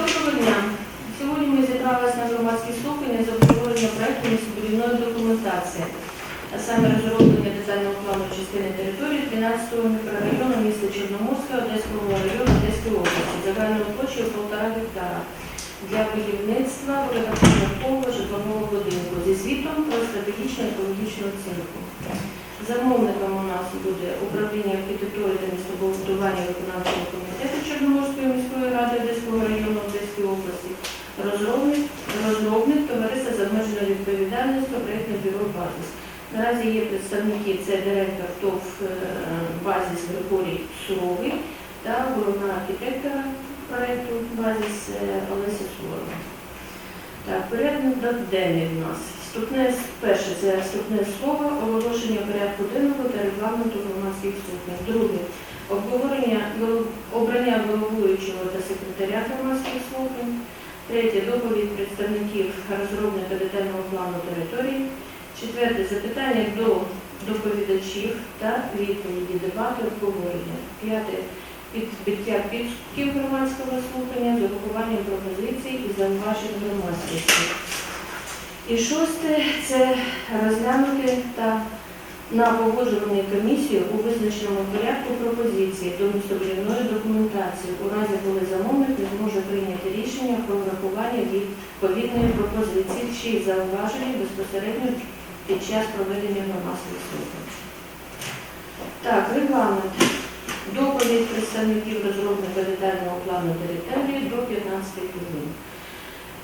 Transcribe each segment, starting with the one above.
Доброго дня. Сьогодні ми зібралися на громадські слухання з обговорення проекту містобудівної документації, а саме розроблення детального плану частини території 13-го мікрорайону міста Чорноморська, Одеського району Одеської області, загальною площею 1,5 гектара для будівництва багатоповерхового житлового будинку зі звітом про стратегічну екологічну оцінку. Замовником у нас буде управління архітектури та містобудування виконавчого комітету Чорноморської міської ради Одеського району Одеської області, розробник, розробник товариства з обмеженою відповідальністю проєктне бюро «Базис». Наразі є представники, це директор ТОВ е, «Базис» Григорій Суровий та головна архітектора проєкту «Базис» е, Олеся Сурова. Так, порядок денний в нас. Вступне, перше, це вступне слово, оголошення порядку денного та регламенту громадських слухань. Друге, обговорення обрання головуючого та секретаря громадських слухань. Третє, доповідь представників розробника детального плану території. Четверте, запитання до доповідачів та відповіді, дебати, обговорення. П'яте, підбиття підсумків громадського слухання з урахуванням пропозицій і зауважень громадськості. І шосте це розглянути та на погоджуваній комісії у визначеному порядку пропозиції до містобудівної документації, у разі коли замовник не зможе прийняти рішення про врахування відповідної пропозиції чи зауваження безпосередньо під час проведення громадських слухань. Так, регламент. Доповідь представників розробника детального плану території до 15 хвилин.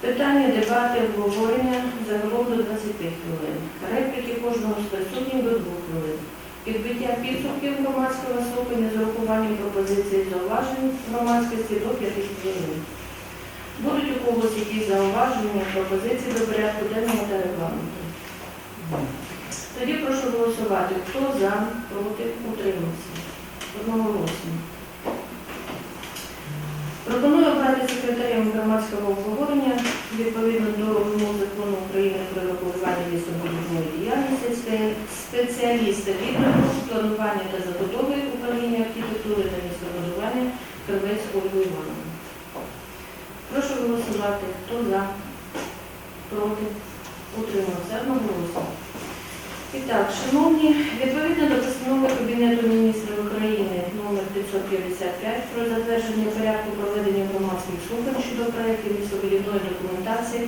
Питання, дебати, обговорення загалом до 25 хвилин. Репліки кожного з присутніх до 2 хвилин. Підбиття підсумків громадського слухання з урахуванням пропозицій зауважень громадськості до 5 хвилин. Будуть у когось якісь зауваження, пропозиції до порядку денного та регламенту. Тоді прошу голосувати. Хто за, проти, утримався. Одноголосно. Пропоную обрати секретарем громадського обговорення відповідно до вимог закону України про регулювання містобудівної діяльності спеціаліста відділу планування та забудови управління архітектури та містобудування Кривець Ольгу Прошу голосувати. Хто за? Проти? Утримався одноголосно. І так, шановні, відповідно до постанови Кабінету міністрів України номер 555 про затвердження порядку проведення громадських слухань щодо проєктів містобудівної документації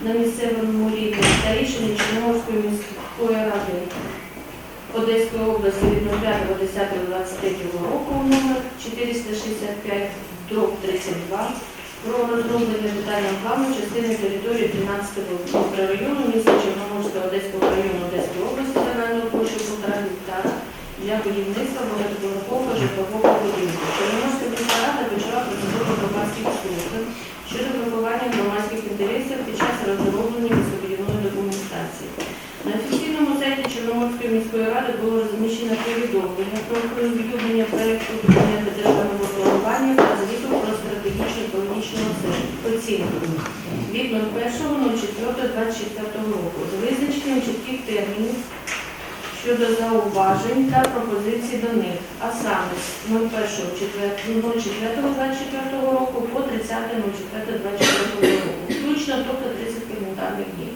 на місцевому рівні та рішення Чорноморської міської ради Одеської області від 05.10.23 року номер 465 дроб 32 про розроблення питання плану частини території 13-го мікрорайону міста Чорноморського Одеського району Одеської області загального площею 1,5 гектара для будівництва багатоповерхового житлового будинку. Чорноморська міська рада почала процедуру громадських слухань щодо врахування громадських інтересів під час розроблення містобудівної документації. На офіційному сайті Чорноморської міської ради було розміщено повідомлення про оприлюднення проєкту документу державного планування та звіту про стратегічну екологічну оцінку від 01.04.24 року з визначенням чітких термінів щодо зауважень та пропозицій до них, а саме з 01.04.24 року по 30.04.24 року, включно тобто 30 календарних днів.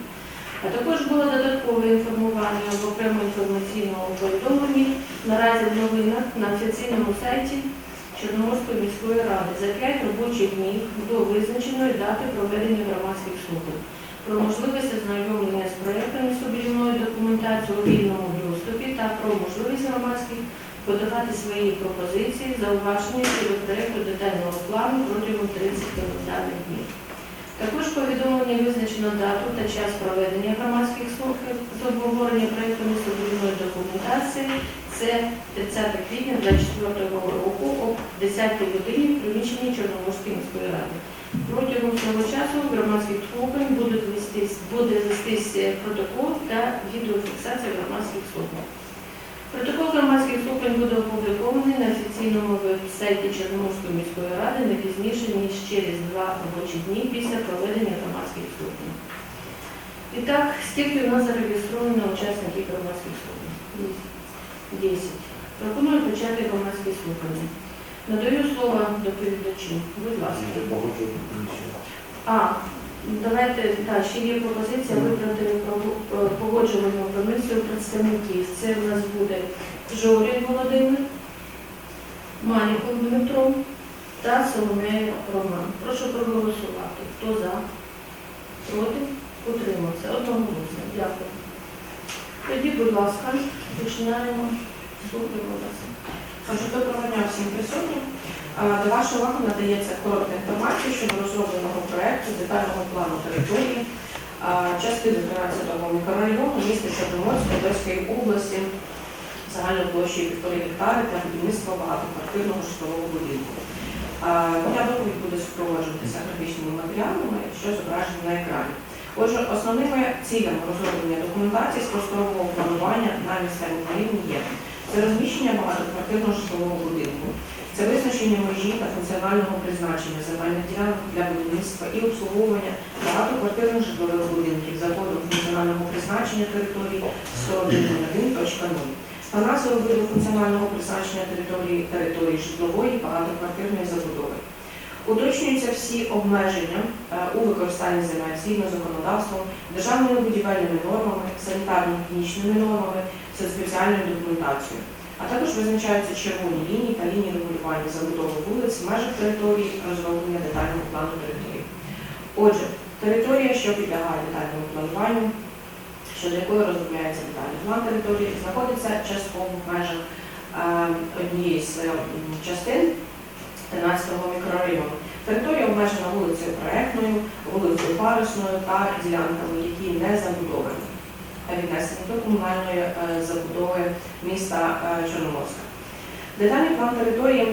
А також було додаткове інформування в окремо інформаційному повідомленні наразі в новинах на офіційному сайті Чорноморської міської ради за 5 робочих днів до визначеної дати проведення громадських слухань про можливість ознайомлення з проєктами містобудівної документації у вільному доступі та про можливість громадських подавати свої пропозиції, зауваження щодо проєкту детального плану протягом 30 календарних днів. Також в повідомленні визначено дату та час проведення громадських слухань з обговорення проєкту містобудівної документації. Це 30 квітня 2024 року о 10 годині в приміщенні Чорноморської міської ради. Протягом цього часу громадських слухань буде вестись протокол та відеофіксація громадських слухань. Протокол громадських слухань буде опублікований на офіційному веб-сайті Чорноморської міської ради не пізніше, ніж через два робочі дні після проведення громадських слухань. І так, скільки у нас зареєстровано учасників громадських слухань? 10. Пропоную почати громадські слухання. Надаю слово доповідачу. Будь ласка. А, давайте, так, ще є пропозиція вибрати про- погоджувальну комісію представників. Це в нас буде Жорін Володимир, Маліков Дмитро та Соломея Роман. Прошу проголосувати. Хто за? Проти? Утримався. Одноголосно. Дякую. Тоді, будь ласка, починаємо. Слухаємо вас. Доброго дня всім присутнім. До вашої уваги надається коротка інформація щодо розробленого проекту детального плану території частини 13-го мікрорайону міста Чорноморської Одеської області загальною площею півтори гектари для будівництва багатоквартирного житлового будинку. Моя доповідь буде супроводжуватися графічними матеріалами, що зображені на екрані. Отже, основними цілями розроблення документації з просторового планування на місцевому рівні є це розміщення багатоквартирного житлового будинку, це визначення межі та функціонального призначення земельних ділянок для будівництва і обслуговування багатоквартирних житлових будинків за кодом функціонального призначення території 101.1.0 та назвою виду функціонального призначення території території житлової багатоквартирної забудови. Уточнюються всі обмеження е, у використанні земель згідно законодавством, державними будівельними нормами, санітарно-технічними нормами, спеціальною документацією. А також визначаються червоні лінії та лінії регулювання забудови вулиць в межах території розроблення детального плану території. Отже, територія, що підлягає детальному плануванню, щодо якої розробляється детальний план території, знаходиться частково в межах е, однієї з е, частин 13-го мікрорайону. Територія обмежена вулицею Проектною, вулицею Парусною та ділянками, які не забудовані віднесені до комунальної е, забудови міста е, Чорноморська. Детальний план території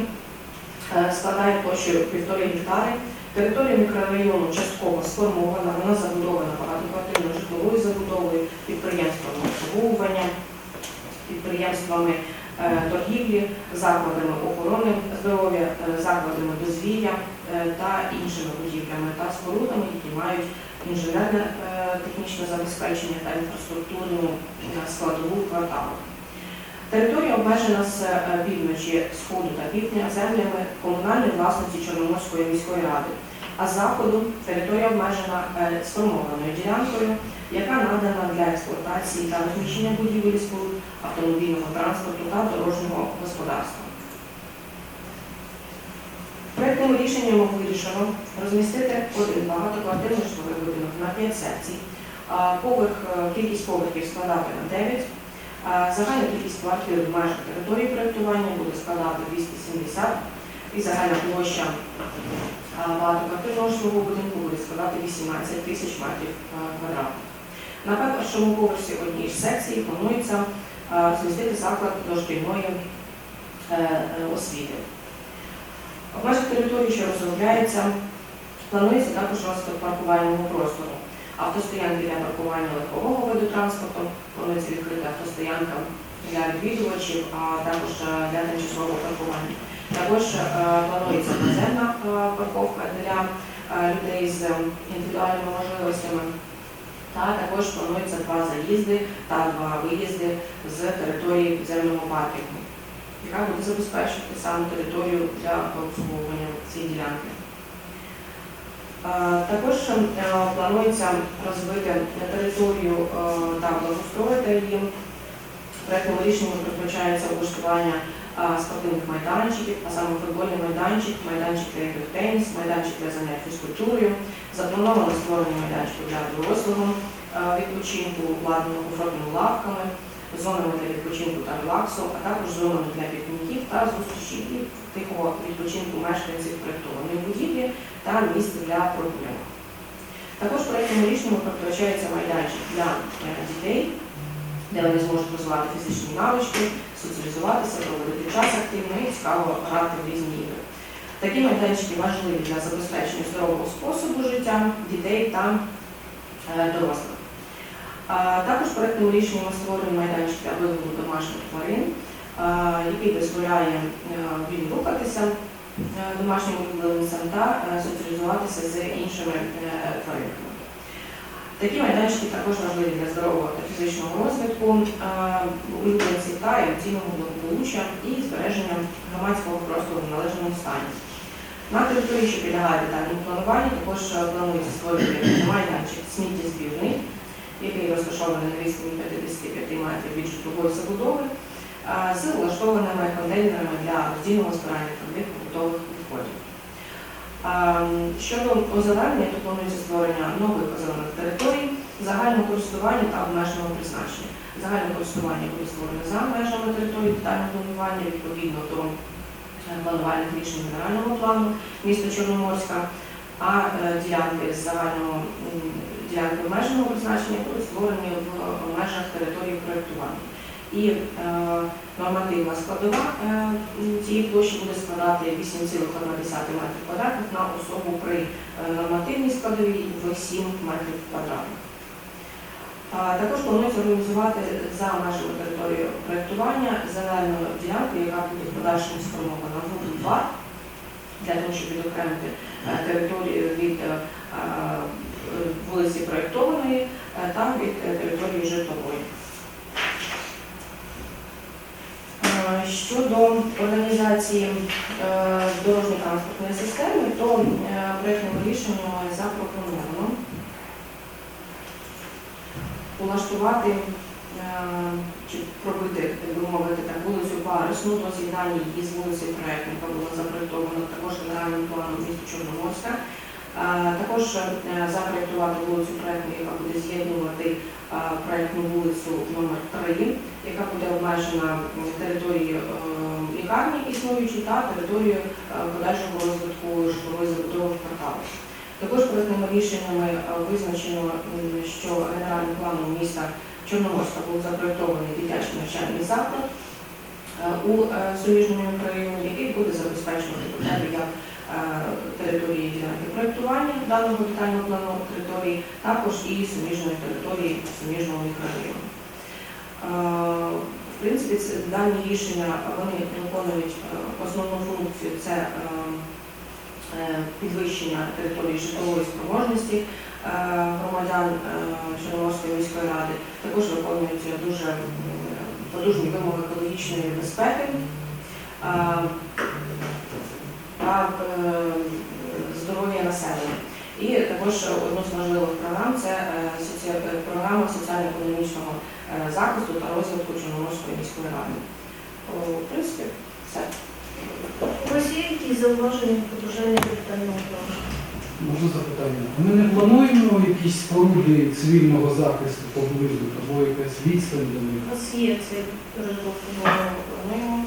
е, складає площу півтори гектари. Територія мікрорайону частково сформована, вона забудована багатоквартирною житловою забудовою, підприємствами обслуговування, підприємствами торгівлі, закладами охорони здоров'я, закладами дозвілля та іншими будівлями та спорудами, які мають інженерне технічне забезпечення та інфраструктурну складову кварталу. Територія обмежена з е, півночі, сходу та півдня землями комунальної власності Чорноморської міської ради, а з заходу територія обмежена е, сформованою ділянкою, яка надана для експлуатації та розміщення будівель споруд автомобільного транспорту та дорожнього господарства. Проектним рішенням вирішено розмістити один багатоквартирний житловий будинок на 5 секцій. Поверх, е, кількість поверхів складатиме 9. Загальна кількість квартир в межах території проєктування буде складати 270 і загальна площа багатоквартирного житлового будинку буде складати 18 тисяч метрів квадратних. На першому поверсі однієї ж секції планується розмістити заклад дошкільної е, е, освіти. В території, що розробляється, планується також розвиток паркувального простору. Автостоянки для паркування легкового виду транспорту, планується відкрита автостоянка для відвідувачів, а також для тимчасового паркування. Також е, планується наземна е, парковка для е, людей з індивідуальними можливостями. Та також планується два заїзди та два виїзди з території підземного паркінгу яка буде забезпечувати саме територію для обслуговування цієї ділянки. Також е, планується розвити територію е, та благоустроїти її. Проектному рішенню передбачається облаштування спортивних майданчиків, а саме футбольний майданчик, майданчик для ігри теніс, майданчик для занять фізкультурою, заплановано створення майданчику для дорослого е, відпочинку, обладнаного комфортними лавками, зонами для відпочинку та релаксу, а також зонами для пікніків та зустрічі і тихого відпочинку мешканців проєктованої будівлі та місць для прогулянок. Також проєктному рішенню передбачається майданчик для е, дітей, де вони зможуть розвивати фізичні навички, соціалізуватися, проводити час активно і цікаво грати в різні ігри. Такі майданчики важливі для забезпечення здорового способу життя дітей та е, дорослих. Також проектним рішенням створено майданчик для виводу домашніх тварин, який дозволяє е, вільно рухатися е, домашнім улюбленцям та е, соціалізуватися з іншими тваринками. Такі майданчики також важливі для здорового та фізичного розвитку улюбленців та емоційного благополуччя і збереження громадського простору в належному стані. На території, що підлягає детальному плануванню, також планується створити майданчик сміттєзбірний, який розташований на відстані 55 метрів від житлової забудови, з влаштованими контейнерами для роздільного збирання твердих побутових відходів. Щодо озеленення, то планується створення нових озелених територій загального користування та обмеженого призначення. Загальне користування буде створене за межами території детального планування відповідно до е, планувальних рішень генерального плану міста Чорноморська, а е, ділянки загального ділянки обмеженого призначення будуть створені в межах території проєктування. І е, нормативна складова е, цієї площі буде складати 8,1 метрів квадратних на особу при е, нормативній складовій в 7 метрів квадратних. Також планується організувати за межами території проєктування зелену ділянку, яка буде в подальшому сформована в бульвар, для того, щоб відокремити е, територію від е, е, вулиці проєктованої е, та від е, території житлової. Щодо організації е, дорожньо-транспортної системи, то е, проєктним рішенням запропоновано улаштувати е, чи пробити, так би мовити, так, вулицю Парусну до з'єднання її з вулиці Проєктника була запроєктована також генеральним планом міста Чорноморська. Також запроєктувати вулицю Проєктну, яка буде з'єднувати проєктну вулицю номер 3 яка буде обмежена територією лікарні існуючої та територією е, подальшого розвитку житлової забудови в кварталу. Також проектними рішеннями е, визначено, що генеральним планом міста Чорноморська був запроєктований дитячий навчальний заклад е, у суміжному мікрорайоні, який буде забезпечувати потреби як території ділянки проєктування даного детального плану території, також і суміжної території суміжного мікрорайону. В принципі, дані рішення вони виконують е, основну функцію це е, е, підвищення території житлової спроможності громадян Чорноморської міської ради. Також виконують дуже потужні вимоги екологічної безпеки та здоров'я населення. І також одну з важливих програм це програма соціально-економічного захисту та розвитку Чорноморської міської ради. В принципі, все. У вас є якісь зауваження побажання до детального плану? Можна запитання? Ми не плануємо якісь споруди цивільного захисту поблизу, або якась відстань до У них? вас є цей розробку? Плануємо.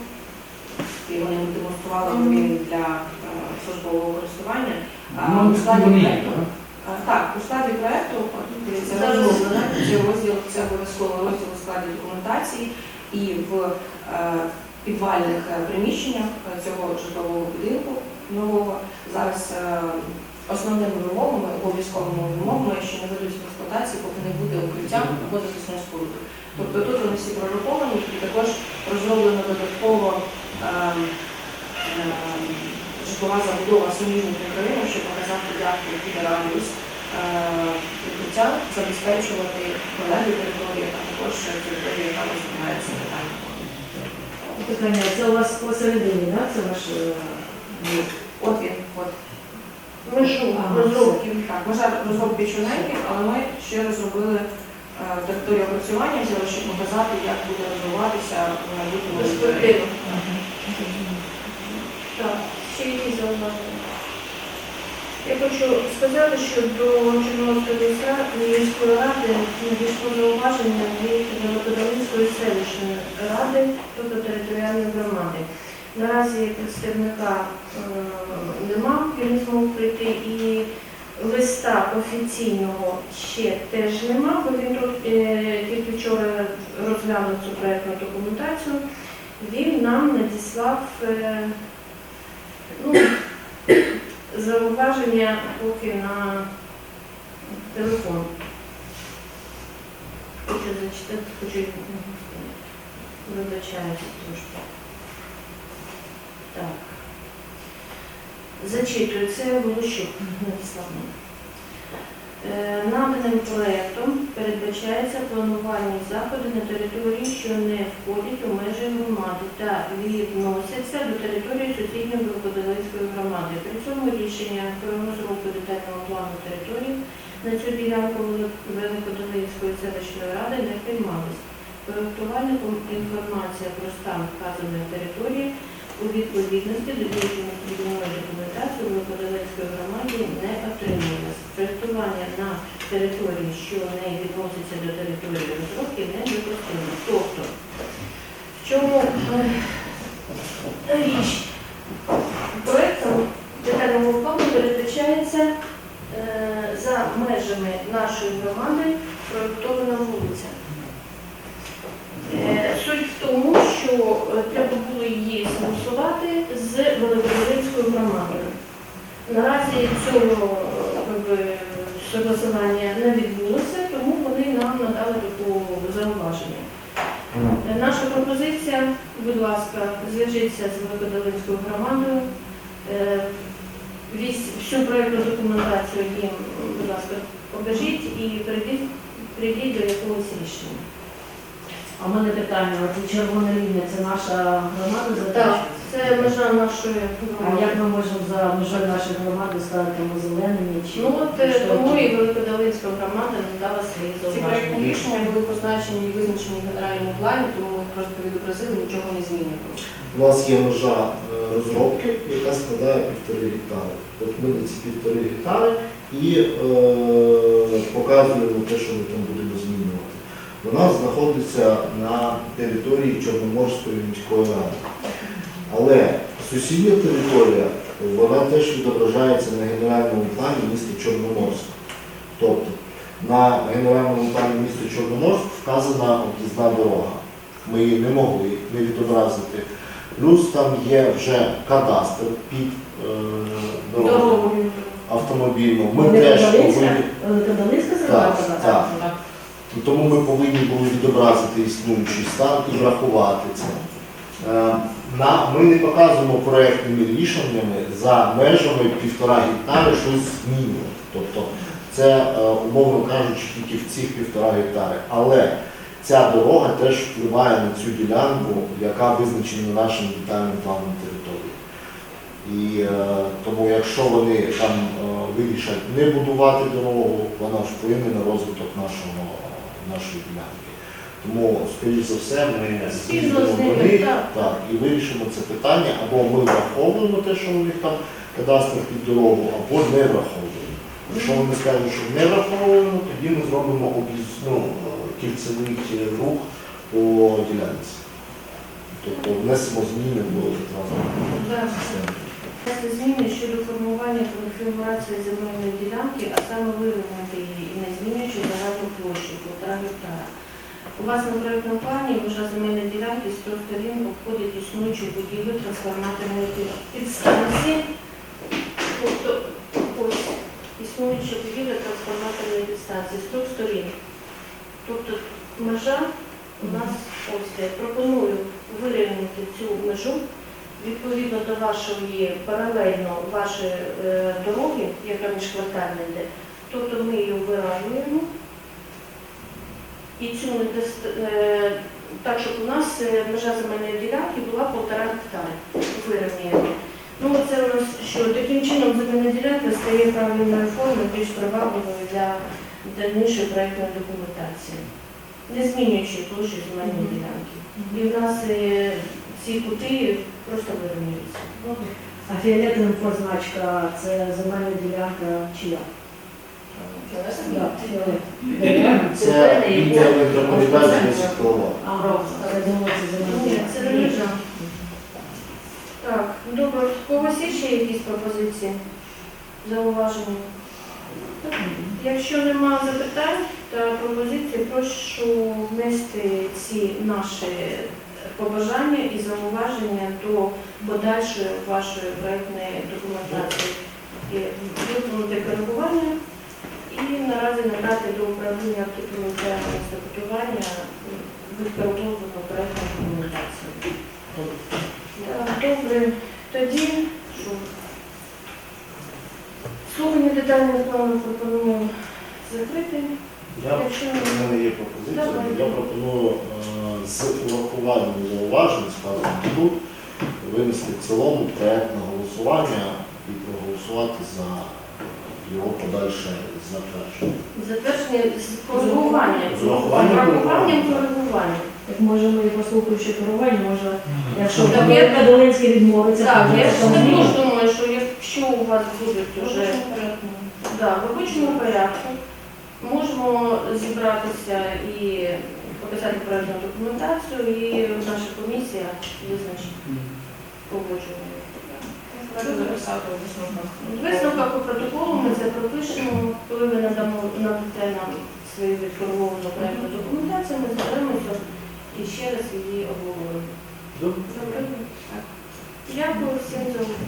І вони демонстрували для е, службового користування. А Ну, у складі вони так? а, так, у складі дивіться, розроблено розділ, це обов'язково розділ у складі документації і в е, підвальних е, приміщеннях е, цього житлового будинку нового зараз основними вимогами, обов'язковими вимогами, що не ведуть в експлуатації, поки не буде укриття або захисної споруди. Тобто тут вони всі прораховані і також розроблено додатково ем, ем, житлова забудова суміжних мікрорайонів, щоб показати, як радіус е, укриття забезпечувати прилеглі території, а також території, яка розглядається детально. Питання, це у вас посередині, так? Це ваш е, От він, от. межу розробки. Так, ми розробки чорненькі, але ми ще розробили е, територію опрацювання, щоб показати, як буде розвиватися в майбутньому Перспективу. Так, ще якісь зауваження? Я хочу сказати, що до Чорноморської міської ради надійшло зауваження від Новоподолинської селищної ради, тобто територіальної громади. Наразі представника е, нема, він змог прийти і листа офіційного ще теж нема, бо він тут е, тільки вчора розглянув цю проєктну документацію. Він нам надіслав е, ну, зауваження поки на телефон. Хочу зачитати, хочу вибачаюся трошки. Так. Зачитую, це Волощук надіслав. нам. Е, Наданим проектом передбачається планування заходи на території, що не входять у межі громади та відносяться до території сусідньої Великодолинської громади. При цьому рішення про розробку детального плану території на цю ділянку Велик- Великодолинської селищної ради не приймалось. Проектувальником інформація про стан вказаної території у відповідності до діючої будівної документації Великодолинської громаді не отримувалось. Проектування на території, що не відноситься до території розробки, не допустимо. Тобто, в чому е, річ? Проектом детального плану передбачається е, за межами нашої громади проєктована вулиця. Е, Суть в тому, що е, треба було її змусувати з Великодолинською громадою. Наразі цього е, якби, согласування не відбулося, тому вони нам надали таку зауваження. Е, Наша пропозиція, будь ласка, зв'яжіться з Великодолинською громадою, е, вісь- всю проєктну документацію їм, будь ласка, покажіть і прийдіть, прийдіть до якогось рішення. А в мене питання, оце червона лінія, це наша громада Так, це межа нашої А громади. як ми можемо за межою нашої громади ставити там зеленими чи Ну от е, що? тому і Великодолинська громада надала свої Ці проєктні рішення були позначені і визначені в генеральному плані, тому ми їх просто відобразили, нічого не змінюємо. У нас є межа е, розробки, яка складає півтори гектари. От ми на ці півтори гектари і е, показуємо те, що ми там будемо змінювати. Вона знаходиться на території Чорноморської міської ради. Але сусідня територія, вона теж відображається на генеральному плані міста Чорноморськ. Тобто на генеральному плані міста Чорноморськ вказана об'їзна дорога. Ми її не могли не відобразити. Плюс там є вже кадастр під е, дорогою автомобільну. Ми теж повинні. Так, так. Тому ми повинні були відобразити існуючий стан і врахувати це. Е, ми не показуємо проєктними рішеннями за межами півтора гектари щось змінювати. Тобто це, е, умовно кажучи, тільки в цих півтора гектари. Але ця дорога теж впливає на цю ділянку, яка визначена нашим детальним планом території. І е, тому, якщо вони там вирішать не будувати дорогу, вона вплине на розвиток нашого, нашої ділянки. Тому, скоріш за все, ми Спільно до них так. і вирішимо це питання, або ми враховуємо те, що у них там кадастр під дорогу, або не враховуємо. Якщо вони скажуть, що не враховуємо, тоді ми зробимо об'їзну е, кільцевий е, рух по ділянці. Тобто внесемо зміни до транспортної системи. Внести зміни щодо формування конфігурації земельної ділянки, а саме вирівняти її і не змінюючи загальну площу полтора гектара. У вас на проєктному плані межа земельної ділянки з трьох сторін обходить існуючу будівлю трансформаторної підстанції. Тобто ось існуюча будівля трансформаторної підстанції з трьох сторін. Тобто межа у нас ось. Пропоную вирівняти цю межу відповідно до вашої паралельно вашої е, дороги, яка міжквартальна йде, тобто ми її виравнюємо. І цю е, так, щоб у нас е, межа земельної ділянки була полтора гектари. Вирівнюємо. Ну, це у нас що таким чином земельна ділянка стає правильною формою, більш привабливою для дальнішої проєктної документації, не змінюючи площі земельної ділянки. І в нас е, ці кути просто вирівнюються. А фіолетовим позначка це земельна ділянка чия? Це лінія електромонітації міського. Я думала, це земельна це. Так, добре. У когось є ще якісь пропозиції? Зауваження? Якщо немає запитань та пропозицій, прошу внести ці наші побажання і зауваження до подальшої вашої проєктної документації. І Виконати коригування і наразі надати до управління архітектурного інститутування використовувану проєктну документацію. Добре, тоді що? Слухання детального плану пропоную закритий. Я Якщо У мене є пропозиція. Давайте. Я пропоную е, з урахуванням зауважень, сказано тут, винести в цілому проект на голосування і проголосувати за його подальше затвердження. Затвердження з коригуванням. З урахуванням Врахуванням коригування. Так може ми послухаючи керування, може, якщо Так, Володимир я- Долинський відмовиться, Так, то я ж також думаю, що якщо у вас будуть вже да, в робочому порядку, можемо зібратися і писати проєктну документацію і наша комісія визначить значить погоджує. Висновках по протоколу ми це пропишемо, коли ми надамо надате нам свою відформовану проєктну документацію, ми зберемося і ще раз її обговоримо. Добре? Дякую всім за увагу.